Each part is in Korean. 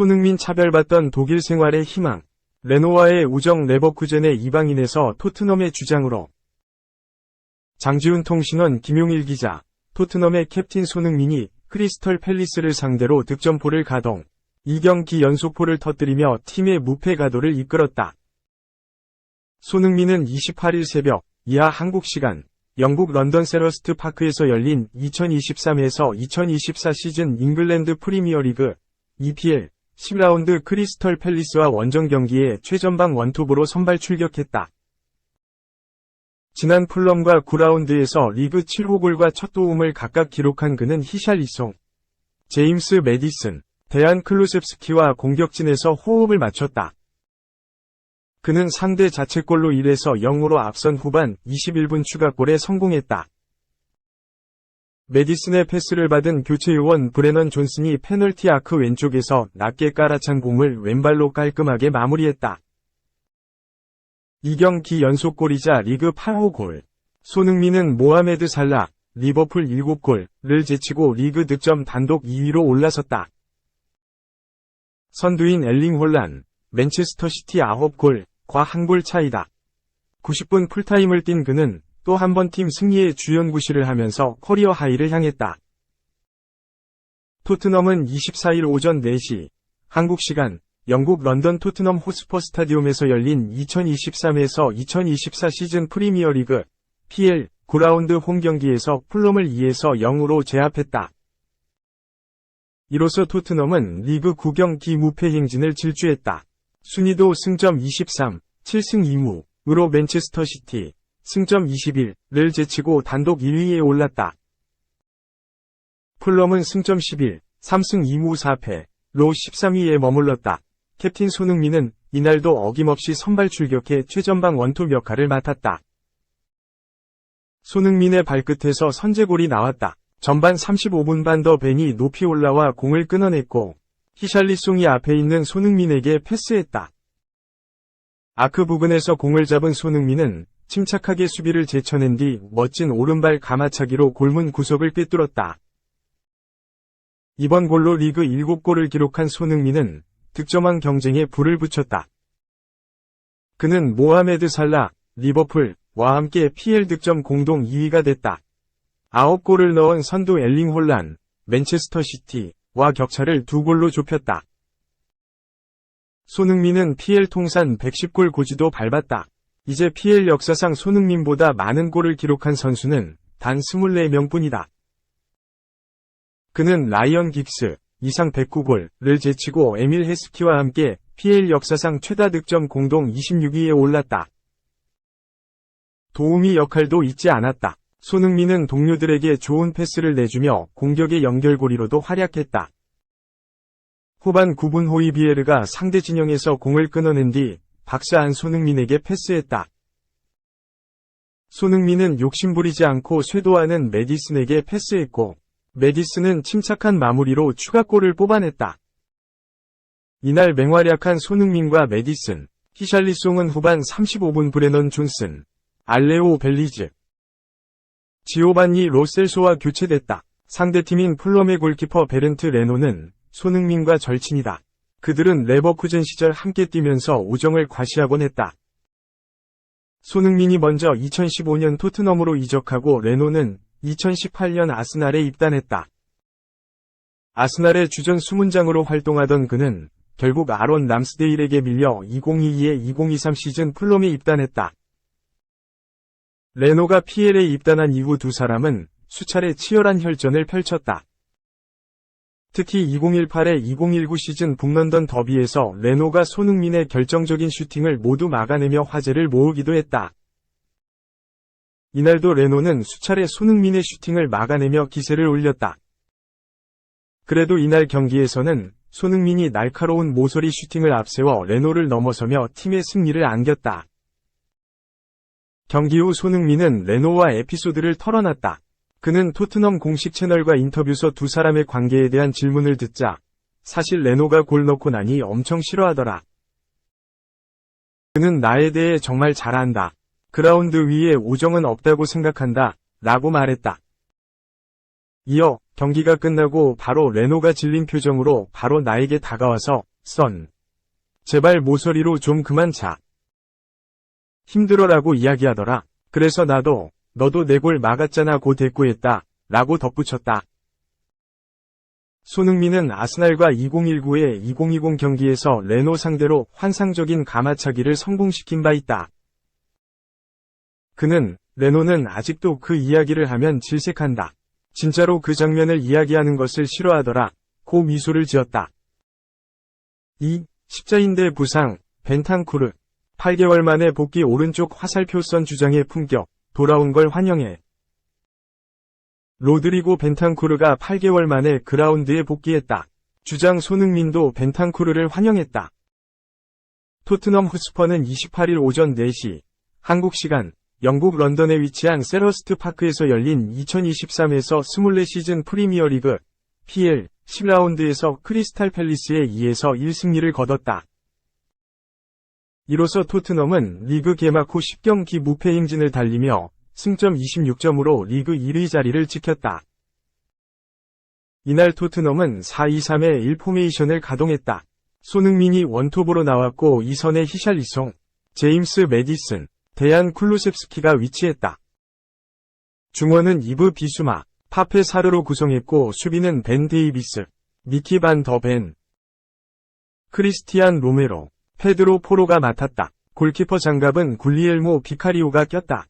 손흥민 차별받던 독일 생활의 희망. 레노와의 우정 레버쿠젠의 이방인에서 토트넘의 주장으로. 장지훈 통신원 김용일 기자. 토트넘의 캡틴 손흥민이 크리스털 팰리스를 상대로 득점포를 가동. 2경기 연속포를 터뜨리며 팀의 무패 가도를 이끌었다. 손흥민은 28일 새벽 이하 한국 시간 영국 런던 세러스트 파크에서 열린 2023에서 2024 시즌 잉글랜드 프리미어리그 EPL 10라운드 크리스털 팰리스와 원정 경기에 최전방 원톱으로 선발 출격했다. 지난 풀럼과 9라운드에서 리그 7호 골과 첫 도움을 각각 기록한 그는 히샬리송, 제임스 메디슨, 대안 클루셉스키와 공격진에서 호흡을 맞췄다. 그는 상대 자책골로 1에서 0으로 앞선 후반 21분 추가골에 성공했다. 메디슨의 패스를 받은 교체 요원 브레넌 존슨이 페널티 아크 왼쪽에서 낮게 깔아찬 공을 왼발로 깔끔하게 마무리했다. 2경기 연속골이자 리그 8호 골. 손흥민은 모하메드 살라, 리버풀 7골을 제치고 리그 득점 단독 2위로 올라섰다. 선두인 엘링 홀란, 맨체스터 시티 9골, 과 한 골 차이다. 90분 풀타임을 뛴 그는 또 한 번 팀 승리의 주연구시를 하면서 커리어 하이를 향했다. 토트넘은 24일 오전 4시, 한국 시간, 영국 런던 토트넘 호스퍼 스타디움에서 열린 2023에서 2024 시즌 프리미어리그 PL 9라운드 홈 경기에서 풀럼을 2에서 0으로 제압했다. 이로써 토트넘은 리그 9경기 무패 행진을 질주했다. 순위도 승점 23, 7승 2무으로 맨체스터 시티, 승점 21를 제치고 단독 1위에 올랐다. 풀럼은 승점 11, 3승 2무 4패로 13위에 머물렀다. 캡틴 손흥민은 이날도 어김없이 선발 출격해 최전방 원톱 역할을 맡았다. 손흥민의 발끝에서 선제골이 나왔다. 전반 35분 반 더 벤이 높이 올라와 공을 끊어냈고 히샬리송이 앞에 있는 손흥민에게 패스했다. 아크 부근에서 공을 잡은 손흥민은 침착하게 수비를 제쳐낸 뒤 멋진 오른발 가마차기로 골문 구석을 꿰뚫었다. 이번 골로 리그 7골을 기록한 손흥민은 득점왕 경쟁에 불을 붙였다. 그는 모하메드 살라, 리버풀과 함께 PL 득점 공동 2위가 됐다. 9골을 넣은 선두 엘링 홀란, 맨체스터 시티 와 격차를 두 골로 좁혔다. 손흥민은 PL 통산 110골 고지도 밟았다. 이제 PL 역사상 손흥민보다 많은 골을 기록한 선수는 단 24명뿐이다. 그는 라이언 긱스, 이상 109골을 제치고 에밀 헤스키와 함께 PL 역사상 최다 득점 공동 26위에 올랐다. 도우미 역할도 잊지 않았다. 손흥민은 동료들에게 좋은 패스를 내주며 공격의 연결고리로도 활약했다. 후반 9분 호이비에르가 상대 진영에서 공을 끊어낸 뒤 박스한 손흥민에게 패스했다. 손흥민은 욕심부리지 않고 쇄도하는 메디슨에게 패스했고 메디슨은 침착한 마무리로 추가골을 뽑아냈다. 이날 맹활약한 손흥민과 메디슨, 히샬리송은 후반 35분 브레넌 존슨, 알레오 벨리즈, 지오반니 로셀소와 교체됐다. 상대팀인 플럼의 골키퍼 베른트 레노는 손흥민과 절친이다. 그들은 레버쿠젠 시절 함께 뛰면서 우정을 과시하곤 했다. 손흥민이 먼저 2015년 토트넘으로 이적하고 레노는 2018년 아스날에 입단했다. 아스날의 주전 수문장으로 활동하던 그는 결국 아론 람스데일에게 밀려 2022-2023 시즌 플럼에 입단했다. 레노가 PL에 입단한 이후 두 사람은 수차례 치열한 혈전을 펼쳤다. 특히 2018-2019 시즌 북런던 더비에서 레노가 손흥민의 결정적인 슈팅을 모두 막아내며 화제를 모으기도 했다. 이날도 레노는 수차례 손흥민의 슈팅을 막아내며 기세를 올렸다. 그래도 이날 경기에서는 손흥민이 날카로운 모서리 슈팅을 앞세워 레노를 넘어서며 팀의 승리를 안겼다. 경기 후 손흥민은 레노와 에피소드를 털어놨다. 그는 토트넘 공식 채널과 인터뷰서 두 사람의 관계에 대한 질문을 듣자 사실 레노가 골 넣고 나니 엄청 싫어하더라. 그는 나에 대해 정말 잘 안다. 그라운드 위에 우정은 없다고 생각한다. 라고 말했다. 이어 경기가 끝나고 바로 레노가 질린 표정으로 바로 나에게 다가와서 선. 제발 모서리로 좀 그만 자. 힘들어라고 이야기하더라. 그래서 나도 너도 내 골 막았잖아 고 대꾸했다. 라고 덧붙였다. 손흥민은 아스날과 2019의 2020 경기에서 레노 상대로 환상적인 가마차기를 성공시킨 바 있다. 그는 레노는 아직도 그 이야기를 하면 질색한다. 진짜로 그 장면을 이야기하는 것을 싫어하더라. 고 미소를 지었다. 2. 십자인대 부상, 벤탄쿠르. 8개월 만에 복귀 오른쪽 화살표선 주장의 품격, 돌아온 걸 환영해. 로드리고 벤탄쿠르가 8개월 만에 그라운드에 복귀했다. 주장 손흥민도 벤탄쿠르를 환영했다. 토트넘 후스퍼는 28일 오전 4시, 한국 시간, 영국 런던에 위치한 세러스트 파크에서 열린 2023에서 24시즌 프리미어리그 PL 10라운드에서 크리스탈 팰리스에 2에서 1승리를 거뒀다. 이로써 토트넘은 리그 개막 후 10경기 무패 행진을 달리며 승점 26점으로 리그 1위 자리를 지켰다. 이날 토트넘은 4-2-3의 1 포메이션을 가동했다. 손흥민이 원톱으로 나왔고 이선에 히샬리송, 제임스 메디슨, 대안 쿨루셉스키가 위치했다. 중원은 이브 비수마, 파페 사르로 구성했고 수비는 벤 데이비스, 미키 반 더 벤, 크리스티안 로메로, 페드로 포로가 맡았다. 골키퍼 장갑은 굴리엘모 비카리오가 꼈다.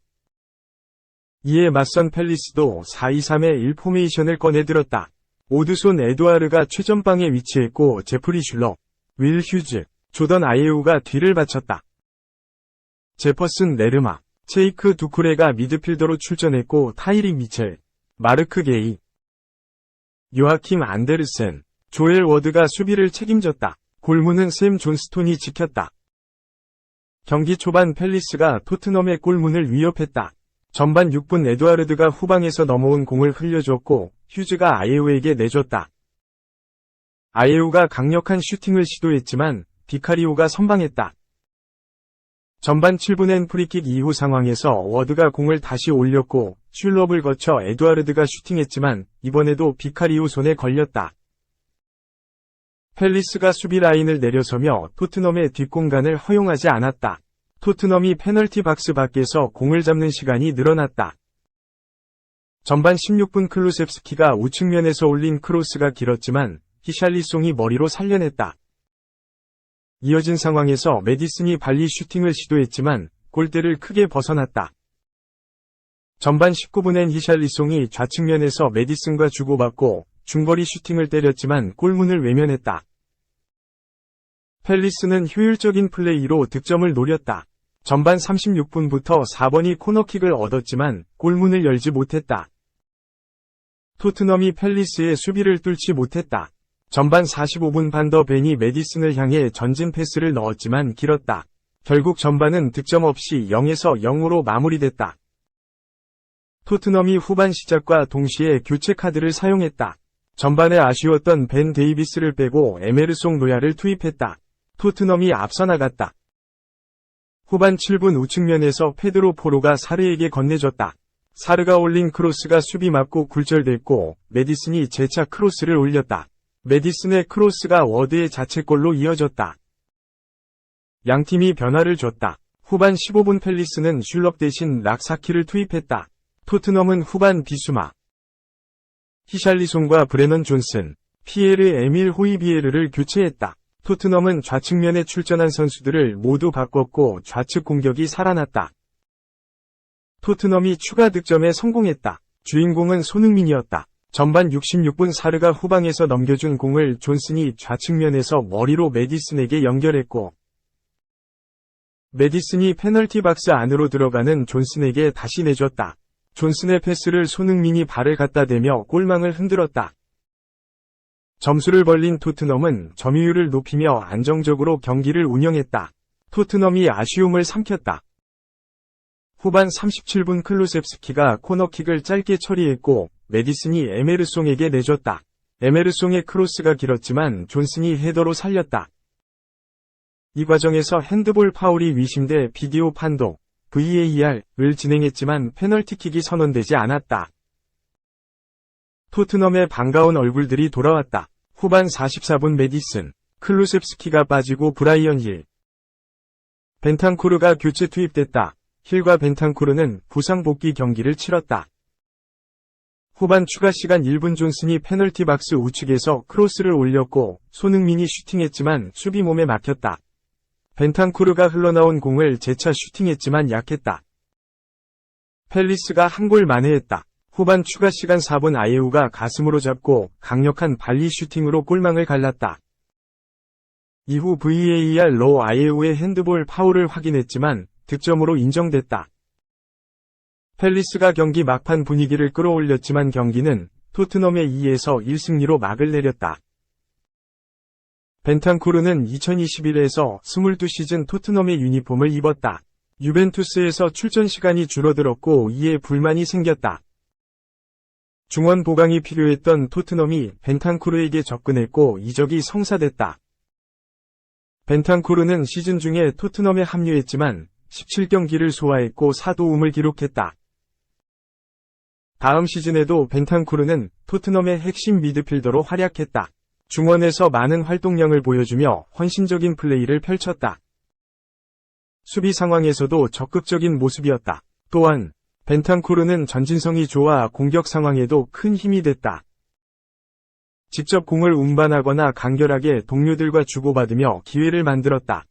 이에 맞선 펠리스도 4-2-3의 1 포메이션을 꺼내들었다. 오드손 에드와르가 최전방에 위치했고 제프리 슐러, 윌 휴즈, 조던 아예우가 뒤를 바쳤다. 제퍼슨 레르마, 체이크 두쿠레가 미드필더로 출전했고 타이릭 미첼, 마르크 게이, 요아킴 안데르센, 조엘 워드가 수비를 책임졌다. 골문은 샘 존스톤이 지켰다. 경기 초반 펠리스가 토트넘의 골문을 위협했다. 전반 6분 에드와르드가 후방에서 넘어온 공을 흘려줬고 휴즈가 아예우에게 내줬다. 아예우가 강력한 슈팅을 시도했지만 비카리오가 선방했다. 전반 7분엔 프리킥 이후 상황에서 워드가 공을 다시 올렸고 슐럽을 거쳐 에드와르드가 슈팅했지만 이번에도 비카리오 손에 걸렸다. 펠리스가 수비 라인을 내려서며 토트넘의 뒷공간을 허용하지 않았다. 토트넘이 페널티 박스 밖에서 공을 잡는 시간이 늘어났다. 전반 16분 클루셉스키가 우측면에서 올린 크로스가 길었지만 히샬리송이 머리로 살려냈다. 이어진 상황에서 메디슨이 발리 슈팅을 시도했지만 골대를 크게 벗어났다. 전반 19분엔 히샬리송이 좌측면에서 메디슨과 주고받고 중거리 슈팅을 때렸지만 골문을 외면했다. 펠리스는 효율적인 플레이로 득점을 노렸다. 전반 36분부터 4번이 코너킥을 얻었지만 골문을 열지 못했다. 토트넘이 펠리스의 수비를 뚫지 못했다. 전반 45분 반더 벤이 메디슨을 향해 전진 패스를 넣었지만 길었다. 결국 전반은 득점 없이 0에서 0으로 마무리됐다. 토트넘이 후반 시작과 동시에 교체 카드를 사용했다. 전반에 아쉬웠던 벤 데이비스를 빼고 에메르송 노야를 투입했다. 토트넘이 앞서 나갔다. 후반 7분 우측면에서 페드로 포로가 사르에게 건네줬다. 사르가 올린 크로스가 수비 맞고 굴절됐고 메디슨이 재차 크로스를 올렸다. 메디슨의 크로스가 워드의 자책골로 이어졌다. 양팀이 변화를 줬다. 후반 15분 펠리스는 슐럽 대신 락사키를 투입했다. 토트넘은 후반 비수마. 히샬리송과 브레넌 존슨, 피에르 에밀 호이비에르를 교체했다. 토트넘은 좌측면에 출전한 선수들을 모두 바꿨고 좌측 공격이 살아났다. 토트넘이 추가 득점에 성공했다. 주인공은 손흥민이었다. 전반 66분 사르가 후방에서 넘겨준 공을 존슨이 좌측면에서 머리로 메디슨에게 연결했고 메디슨이 페널티 박스 안으로 들어가는 존슨에게 다시 내줬다. 존슨의 패스를 손흥민이 발을 갖다 대며 골망을 흔들었다. 점수를 벌린 토트넘은 점유율을 높이며 안정적으로 경기를 운영했다. 토트넘이 아쉬움을 삼켰다. 후반 37분 클루셉스키가 코너킥을 짧게 처리했고 메디슨이 에메르송에게 내줬다. 에메르송의 크로스가 길었지만 존슨이 헤더로 살렸다. 이 과정에서 핸드볼 파울이 위심돼 비디오 판독, VAR을 진행했지만 페널티킥이 선언되지 않았다. 토트넘의 반가운 얼굴들이 돌아왔다. 후반 44분 메디슨, 클루셉스키가 빠지고 브라이언 힐. 벤탄쿠르가 교체 투입됐다. 힐과 벤탄쿠르는 부상 복귀 경기를 치렀다. 후반 추가 시간 1분 존슨이 페널티 박스 우측에서 크로스를 올렸고 손흥민이 슈팅했지만 수비 몸에 막혔다. 벤탄쿠르가 흘러나온 공을 재차 슈팅했지만 약했다. 펠리스가 한 골 만회했다. 후반 추가 시간 4분 아예우가 가슴으로 잡고 강력한 발리 슈팅으로 골망을 갈랐다. 이후 VAR로 아예우의 핸드볼 파울을 확인했지만 득점으로 인정됐다. 펠리스가 경기 막판 분위기를 끌어올렸지만 경기는 토트넘의 2에서 1승리로 막을 내렸다. 벤탄쿠르는 2021에서 22시즌 토트넘의 유니폼을 입었다. 유벤투스에서 출전 시간이 줄어들었고 이에 불만이 생겼다. 중원 보강이 필요했던 토트넘이 벤탄쿠르에게 접근했고 이적이 성사됐다. 벤탄쿠르는 시즌 중에 토트넘에 합류했지만 17경기를 소화했고 4도움을 기록했다. 다음 시즌에도 벤탄쿠르는 토트넘의 핵심 미드필더로 활약했다. 중원에서 많은 활동량을 보여주며 헌신적인 플레이를 펼쳤다. 수비 상황에서도 적극적인 모습이었다. 또한 벤탄쿠르는 전진성이 좋아 공격 상황에도 큰 힘이 됐다. 직접 공을 운반하거나 간결하게 동료들과 주고받으며 기회를 만들었다.